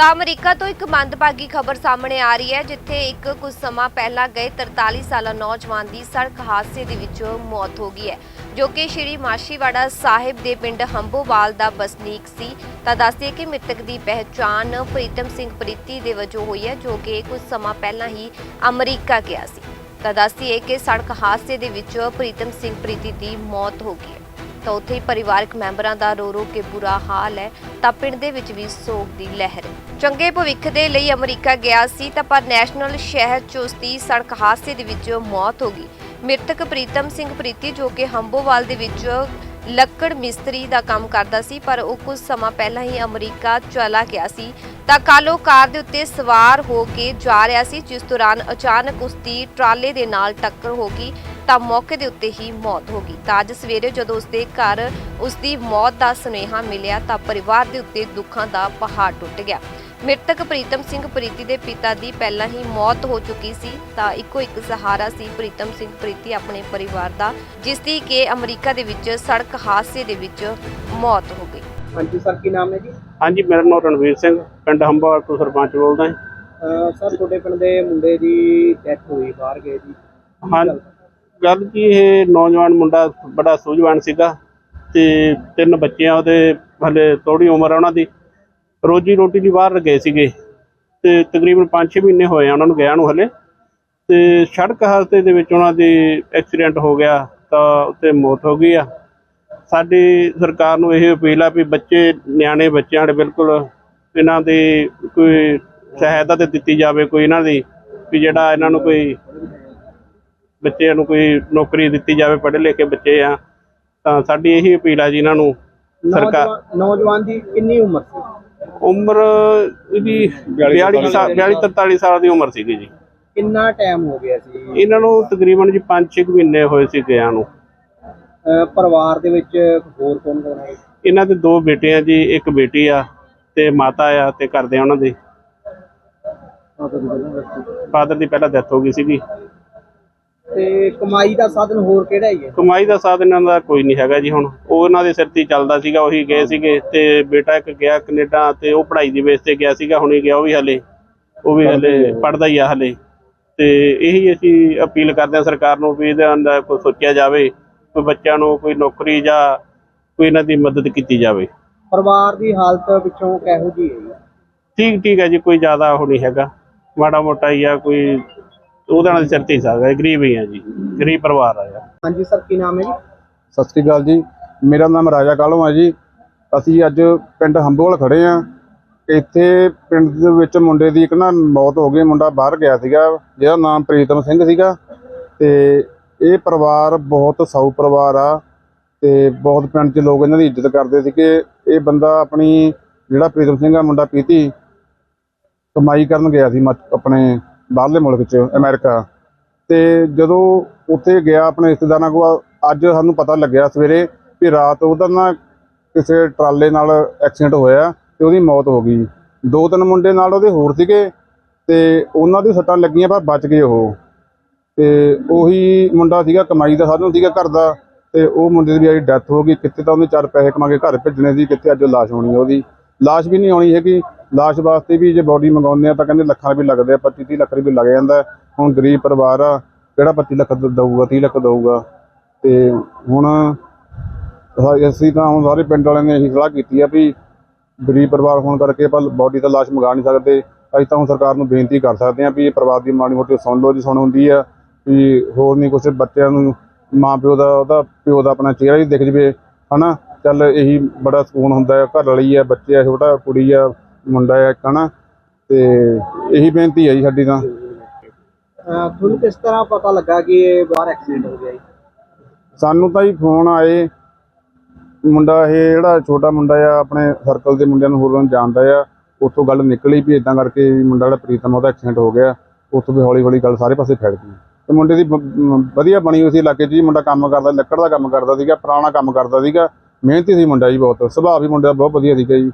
ਤਾਂ ਅਮਰੀਕਾ ਤੋਂ ਇੱਕ ਮੰਦਭਾਗੀ ਖਬਰ ਸਾਹਮਣੇ ਆ ਰਹੀ ਹੈ, ਜਿੱਥੇ ਇੱਕ ਕੁਝ ਸਮਾਂ ਪਹਿਲਾਂ ਗਏ 43 ਸਾਲਾ ਨੌਜਵਾਨ ਦੀ ਸੜਕ ਹਾਦਸੇ ਦੇ ਵਿੱਚ ਮੌਤ ਹੋ ਗਈ ਹੈ, ਜੋ ਕਿ ਸ਼੍ਰੀ ਮਾਸ਼ੀਵਾੜਾ ਸਾਹਿਬ ਦੇ ਪਿੰਡ ਹੰਬੋਵਾਲ ਦਾ ਵਸਨੀਕ ਸੀ। ਤਾਂ ਦੱਸਦੇ ਕਿ ਮ੍ਰਿਤਕ ਦੀ ਪਹਿਚਾਣ ਪ੍ਰੀਤਮ ਸਿੰਘ ਪ੍ਰੀਤੀ ਦੇ ਵਜੋਂ ਹੋਈ ਹੈ, ਜੋ ਕਿ ਕੁਝ ਸਮਾਂ ਪਹਿਲਾਂ ਹੀ ਅਮਰੀਕਾ ਗਿਆ ਸੀ। ਤਾਂ ਦੱਸਦੀਏ ਕਿ ਸੜਕ ਹਾਦਸੇ ਦੇ ਵਿੱਚ ਪ੍ਰੀਤਮ ਸਿੰਘ ਪ੍ਰੀਤੀ ਦੀ ਮੌਤ ਹੋ ਗਈ ਹੈ। ਤਾਂ ਉੱਥੇ ਹੀ ਪਰਿਵਾਰਕ ਮੈਂਬਰਾਂ ਦਾ ਰੋ ਰੋ ਕੇ ਬੁਰਾ ਹਾਲ ਹੈ, ਤਾਂ ਪਿੰਡ ਦੇ ਵਿੱਚ ਵੀ ਸੋਗ ਦੀ ਲਹਿਰ। ਚੰਗੇ ਭਵਿੱਖ ਦੇ ਲਈ ਅਮਰੀਕਾ ਗਿਆ ਸੀ, ਤਾਂ ਪਰ ਨੈਸ਼ਨਲ ਸ਼ਹਿਰ 'ਚ ਸੜਕ ਹਾਦਸੇ ਦੇ ਵਿੱਚ ਮੌਤ ਹੋ ਗਈ। ਮ੍ਰਿਤਕ ਪ੍ਰੀਤਮ ਸਿੰਘ ਪ੍ਰੀਤੀ, ਜੋ ਕਿ ਹੰਬੋਵਾਲ ਦੇ ਵਿੱਚ ਲੱਕੜ ਮਿਸਤਰੀ ਦਾ ਕੰਮ ਕਰਦਾ ਸੀ, ਪਰ ਉਹ ਕੁਝ ਸਮਾਂ ਪਹਿਲਾਂ ਹੀ ਅਮਰੀਕਾ ਚਲਾ ਗਿਆ ਸੀ, ਤਾਂ ਕੱਲ੍ਹ ਉਹ ਕਾਰ ਦੇ ਉੱਤੇ ਸਵਾਰ ਹੋ ਕੇ ਜਾ ਰਿਹਾ ਸੀ, ਜਿਸ ਦੌਰਾਨ ਅਚਾਨਕ ਉਸ ਦੀ ਟਰਾਲੇ ਦੇ ਨਾਲ ਟੱਕਰ ਹੋ ਗਈ। ਤਾਂ ਮੌਕੇ ਦੇ ਉੱਤੇ ਹੀ ਮੌਤ ਹੋ ਗਈ। ਤਾਂ ਅੱਜ ਸਵੇਰੇ ਜਦੋਂ ਉਸ ਦੇ ਘਰ ਉਸ ਦੀ ਮੌਤ ਦਾ ਸੁਨੇਹਾ ਮਿਲਿਆ ਤਾਂ ਪਰਿਵਾਰ ਦੇ ਉੱਤੇ ਦੁੱਖਾਂ ਦਾ ਪਹਾੜ ਟੁੱਟ ਗਿਆ। ਮ੍ਰਿਤਕ ਪ੍ਰੀਤਮ ਸਿੰਘ ਪ੍ਰੀਤੀ ਦੇ ਪਿਤਾ ਦੀ ਪਹਿਲਾਂ ਹੀ ਮੌਤ ਹੋ ਚੁੱਕੀ ਸੀ। ਤਾਂ ਇੱਕੋ ਇੱਕ ਸਹਾਰਾ ਸੀ ਪ੍ਰੀਤਮ ਸਿੰਘ ਪ੍ਰੀਤੀ ਆਪਣੇ ਪਰਿਵਾਰ ਦਾ ਜਿਸ ਦੀ ਕਿ ਅਮਰੀਕਾ ਦੇ ਵਿੱਚ ਸੜਕ ਹਾਦਸੇ ਦੇ ਵਿੱਚ ਮੌਤ ਹੋ ਗਈ। ਹਾਂਜੀ ਸਰ ਕੀ ਨਾਮ ਹੈ ਜੀ? ਹਾਂਜੀ ਮੇਰਾ ਨਾਮ ਰਣਵੀਰ ਸਿੰਘ ਪਿੰਡ ਹੰਬਾਲ ਤੋਂ ਸਰਪੰਚ ਬੋਲਦਾ ਹਾਂ ਸਰ ਤੁਹਾਡੇ ਪਿੰਡ ਦੇ ਮੁੰਡੇ ਦੀ ਡੈਥ ਹੋਈ ਬਾਹਰ ਗਏ ਜੀ। ਹਾਂ ਗੱਲ? ਕੀ, ਇਹ ਨੌਜਵਾਨ ਮੁੰਡਾ ਬੜਾ ਸੂਝਵਾਨ ਸੀਗਾ ਤੇ ਤਿੰਨ ਬੱਚਿਆਂ ਉਹਦੇ ਹਲੇ ਥੋੜੀ ਉਮਰ ਆ ਉਹਨਾਂ ਦੀ ਰੋਜੀ ਰੋਟੀ ਲਈ ਬਾਹਰ ਗਏ ਸੀਗੇ ਤੇ ਤਕਰੀਬਨ 5-6 ਮਹੀਨੇ ਹੋਏ ਆ ਉਹਨਾਂ ਨੂੰ ਗਿਆ ਨੂੰ ਹਲੇ ਤੇ ਸੜਕ ਹਾਦਸੇ ਦੇ ਵਿੱਚ ਉਹਨਾਂ ਦੀ ਐਕਸੀਡੈਂਟ ਹੋ ਗਿਆ ਤਾਂ ਉੱਤੇ ਮੌਤ ਹੋ ਗਈ ਆ ਸਾਡੀ ਸਰਕਾਰ ਨੂੰ ਇਹ ਅਪੀਲ ਆ ਵੀ ਬੱਚੇ, ਨਿਆਣੇ ਬੱਚਿਆਂ ਦੇ ਬਿਲਕੁਲ ਇਹਨਾਂ ਦੀ ਕੋਈ ਸਹਾਇਤਾ ਤੇ ਦਿੱਤੀ ਜਾਵੇ, ਕੋਈ ਇਹਨਾਂ ਦੀ ਵੀ ਜਿਹੜਾ ਇਹਨਾਂ ਨੂੰ ਕੋਈ ਬੱਚਿਆਂ ਨੂੰ ਕੋਈ ਨੌਕਰੀ ਦਿੱਤੀ ਜਾਵੇ ਪੜ੍ਹੇ ਲਿਖੇ ਬੱਚੇ ਆ ਤਾਂ ਸਾਡੀ ਇਹੀ ਅਪੀਲ ਆ ਜੀ ਇਹਨਾਂ ਨੂੰ ਸਰਕਾਰ ਨੌਜਵਾਨ ਦੀ ਕਿੰਨੀ ਉਮਰ ਸੀ? ਉਮਰ ਇਹਦੀ 42 ਸਾਲ 42 43 ਸਾਲ ਦੀ ਉਮਰ ਸੀਗੀ ਜੀ। ਕਿੰਨਾ ਟਾਈਮ ਹੋ ਗਿਆ ਸੀ? ਇਹਨਾਂ ਨੂੰ ਤਕਰੀਬਨ ਜੀ 5-6 ਮਹੀਨੇ ਹੋਏ ਸੀ ਗਿਆਂ ਨੂੰ। ਪਰਿਵਾਰ ਦੇ ਵਿੱਚ ਹੋਰ ਕੌਣ ਕੌਣ ਹੈ ਇਹਨਾਂ ਦੇ ਦੋ ਬੇਟੇ ਆ ਜੀ ਇੱਕ ਬੇਟੀ ਆ ਤੇ ਮਾਤਾ ਆ ਤੇ ਘਰ ਦੇ ਆ ਉਹਨਾਂ ਦੇ। ਫਾਦਰ ਦੀ ਪਹਿਲਾਂ ਡੈਥ ਹੋ ਗਈ ਸੀਗੀ। ਤੇ ਕਮਾਈ ਦਾ ਸਾਧਨ ਹੋਰ ਕਿਹੜਾ ਹੈ ਕਮਾਈ ਦਾ ਸਾਧਨ ਇਹਨਾਂ ਦਾ ਕੋਈ ਨਹੀਂ ਹੈਗਾ ਜੀ ਹੁਣ। ਉਹ ਇਹਨਾਂ ਦੇ ਸਿਰ ਤੇ ਹੀ ਚੱਲਦਾ ਸੀਗਾ ਉਹੀ ਗਏ ਸੀਗੇ ਤੇ ਬੇਟਾ ਇੱਕ ਗਿਆ ਕੈਨੇਡਾ ਤੇ ਉਹ ਪੜ੍ਹਾਈ ਦੀ ਬੇਸ ਤੇ ਗਿਆ ਸੀਗਾ ਹੁਣੇ ਗਿਆ ਉਹ ਵੀ ਹਲੇ ਉਹ ਵੀ ਹਲੇ ਪੜ੍ਹਦਾ ਹੀ ਆ। ਹਲੇ। ਤੇ ਇਹੀ ਅਸੀਂ ਅਪੀਲ ਕਰਦੇ ਹਾਂ ਸਰਕਾਰ ਨੂੰ ਵੀ ਇਹਦੇ ਅੰਦਰ ਕੋਈ ਸੋਚਿਆ ਜਾਵੇ ਕੋਈ ਬੱਚਿਆਂ ਨੂੰ ਕੋਈ ਨੌਕਰੀ ਜਾਂ ਕੋਈ ਇਹਨਾਂ ਦੀ ਮਦਦ ਕੀਤੀ ਜਾਵੇ। ਪਰਿਵਾਰ ਦੀ ਹਾਲਤ ਵਿੱਚੋਂ ਕਿਹੋ ਜੀ ਹੈ ਠੀਕ ਠੀਕ ਹੈ ਜੀ ਕੋਈ ਜ਼ਿਆਦਾ ਉਹ ਨਹੀਂ ਹੈਗਾ। ਮਾੜਾ ਮੋਟਾ ਹੀ ਆ ਕੋਈ ਉਹਦੇ ਨਾਲ ਸਿਰ ਤੇ ਹੀ ਸਕਦਾ ਗਰੀਬ ਹੀ ਆ ਜੀ ਗਰੀਬ ਪਰਿਵਾਰ ਆ ਯਾਰ। ਹਾਂਜੀ ਸਰ ਕੀ ਨਾਮ ਹੈ ਜੀ? ਸਤਿ ਸ੍ਰੀ ਅਕਾਲ ਜੀ ਮੇਰਾ ਨਾਮ ਰਾਜਾ ਕਾਲੋਂ ਹੈ ਜੀ। ਅਸੀਂ ਅੱਜ ਪਿੰਡ ਹੰਬੋਲ ਖੜੇ ਆ ਇੱਥੇ ਪਿੰਡ ਦੇ ਵਿੱਚ ਮੁੰਡੇ ਦੀ ਇੱਕ ਨਾ ਮੌਤ ਹੋ ਗਈ ਮੁੰਡਾ ਬਾਹਰ ਗਿਆ ਸੀਗਾ ਜਿਹਦਾ ਨਾਮ ਪ੍ਰੀਤਮ ਸਿੰਘ ਸੀਗਾ। ਤੇ ਇਹ ਪਰਿਵਾਰ ਬਹੁਤ ਸਾਊ ਪਰਿਵਾਰ ਆ ਤੇ ਬਹੁਤ ਪਿੰਡ 'ਚ ਲੋਕ ਇਹਨਾਂ ਦੀ ਇੱਜ਼ਤ ਕਰਦੇ ਸੀ ਕਿ ਇਹ ਬੰਦਾ ਆਪਣੀ ਜਿਹੜਾ ਪ੍ਰੀਤਮ ਸਿੰਘ ਆ ਮੁੰਡਾ ਪੀਤੀ ਕਮਾਈ ਕਰਨ ਗਿਆ ਸੀ ਆਪਣੇ ਬਾਹਰਲੇ ਮੁਲਕ 'ਚ, ਅਮਰੀਕਾ। ਤੇ ਜਦੋਂ ਉੱਥੇ ਗਿਆ ਆਪਣੇ ਰਿਸ਼ਤੇਦਾਰਾਂ ਕੋਲ, ਅੱਜ ਸਾਨੂੰ ਪਤਾ ਲੱਗਿਆ ਸਵੇਰੇ ਕਿ ਰਾਤ ਉਹਦਾ ਨਾ ਕਿਸੇ ਟਰਾਲੇ ਨਾਲ ਐਕਸੀਡੈਂਟ ਹੋਇਆ ਤੇ ਉਹਦੀ ਮੌਤ ਹੋ ਗਈ। ਦੋ ਤਿੰਨ ਮੁੰਡੇ ਨਾਲ ਉਹਦੇ ਹੋਰ ਸੀਗੇ ਤੇ ਉਹਨਾਂ ਦੀ ਸੱਟਾਂ ਲੱਗੀਆਂ ਪਰ ਬਚ ਗਏ ਉਹ। ਤੇ ਉਹੀ ਮੁੰਡਾ ਸੀਗਾ, ਕਮਾਈ ਦਾ ਸਾਧਨ ਸੀਗਾ ਘਰ ਦਾ ਤੇ ਉਹ ਮੁੰਡੇ ਦੀ ਵੀ ਡੈਥ ਹੋ ਗਈ। ਕਿੱਥੇ ਤਾਂ ਉਹਨੇ ਚਾਰ ਪੈਸੇ ਕਮਾ ਕੇ ਘਰ ਭੇਜਣੇ ਸੀ, ਕਿੱਥੇ ਅੱਜ ਲਾਸ਼ ਹੋਣੀ ਉਹਦੀ। ਲਾਸ਼ ਵੀ ਨਹੀਂ ਆਉਣੀ ਹੈਗੀ। ਲਾਸ਼ ਵਾਸਤੇ ਵੀ ਜੇ ਬੋਡੀ ਮੰਗਾਉਂਦੇ ਆ ਤਾਂ ਕਹਿੰਦੇ ਲੱਖਾਂ ਰੁਪਏ ਲੱਗਦੇ ਆ 25 30 ਲੱਖ ਰੁਪਏ ਲੱਗ ਜਾਂਦਾ ਹੁਣ ਗਰੀਬ ਪਰਿਵਾਰ ਆ, ਕਿਹੜਾ 25 ਲੱਖ ਦਊਗਾ 30 ਲੱਖ ਦਊਗਾ। ਤੇ ਹੁਣ ਅਸੀਂ ਤਾਂ ਹੁਣ ਸਾਰੇ ਪਿੰਡ ਵਾਲਿਆਂ ਨੇ ਇਹੀ ਸਲਾਹ ਕੀਤੀ ਆ ਵੀ ਗਰੀਬ ਪਰਿਵਾਰ ਹੋਣ ਕਰਕੇ ਆਪਾਂ ਬੋਡੀ ਤਾਂ ਲਾਸ਼ ਮੰਗਾ ਨਹੀਂ ਸਕਦੇ। ਅਸੀਂ ਤਾਂ ਹੁਣ ਸਰਕਾਰ ਨੂੰ ਬੇਨਤੀ ਕਰ ਸਕਦੇ ਹਾਂ ਵੀ ਇਹ ਪਰਿਵਾਰ ਦੀ ਮਾੜੀ ਮੋਟੀ ਸੁਣ ਲਓ ਜੀ, ਸੁਣ ਹੁੰਦੀ ਆ ਵੀ ਹੋਰ ਨਹੀਂ ਕੁਛ ਬੱਚਿਆਂ ਨੂੰ ਮਾਂ ਪਿਓ ਦਾ, ਉਹਦਾ ਪਿਓ ਦਾ ਆਪਣਾ ਚਿਹਰਾ ਹੀ ਦਿਖ ਜਵੇ, ਹਨਾ? ਚੱਲ ਇਹੀ ਬੜਾ ਸਕੂਨ ਹੁੰਦਾ ਹੈ ਘਰ ਵਾਲੀ ਆ ਬੱਚੇ ਆ ਛੋਟਾ ਕੁੜੀ ਆ ਮੁੰਡਾ ਆ ਇੱਕ ਹਨਾ ਤੇ ਇਹੀ ਬੇਨਤੀ ਹੈ ਜੀ ਸਾਡੀ ਤਾਂ। ਤੁਹਾਨੂੰ ਕਿਸ ਤਰ੍ਹਾਂ ਪਤਾ ਲੱਗਾ ਕਿ ਇਹ ਬਾਹਰ ਐਕਸੀਡੈਂਟ ਹੋ ਗਿਆ ਜੀ? ਸਾਨੂੰ ਤਾਂ ਹੀ ਫੋਨ ਆਏ ਮੁੰਡਾ ਇਹ ਜਿਹੜਾ ਛੋਟਾ ਮੁੰਡਾ ਆ ਆਪਣੇ ਸਰਕਲ ਦੇ ਮੁੰਡਿਆਂ ਨੂੰ ਹੋਰਾਂ ਜਾਣਦਾ ਆ ਉੱਥੋਂ ਗੱਲ ਨਿਕਲੀ ਵੀ ਇਦਾਂ ਕਰਕੇ ਮੁੰਡਾ ਜਿਹੜਾ ਪ੍ਰੀਤਮ ਉਹਦਾ ਐਕਸੀਡੈਂਟ ਹੋ ਗਿਆ ਉੱਥੋਂ ਵੀ ਹੌਲੀ ਹੌਲੀ ਗੱਲ ਸਾਰੇ ਪਾਸੇ ਫੈਲ ਗਈ। ਤੇ ਮੁੰਡੇ ਦੀ ਵਧੀਆ ਬਣੀ ਹੋਈ ਸੀ ਇਲਾਕੇ 'ਚ ਜੀ ਮੁੰਡਾ ਕੰਮ ਕਰਦਾ ਲੱਕੜ ਦਾ ਕੰਮ ਕਰਦਾ ਸੀਗਾ ਪੁਰਾਣਾ ਕੰਮ ਕਰਦਾ ਸੀਗਾ ਮਿਹਨਤੀ ਸੀ ਮੁੰਡਾ ਜੀ ਬਹੁਤ ਸੁਭਾਅ ਵੀ ਮੁੰਡਾ ਬਹੁਤ ਵਧੀਆ ਸੀਗਾ ਜੀ।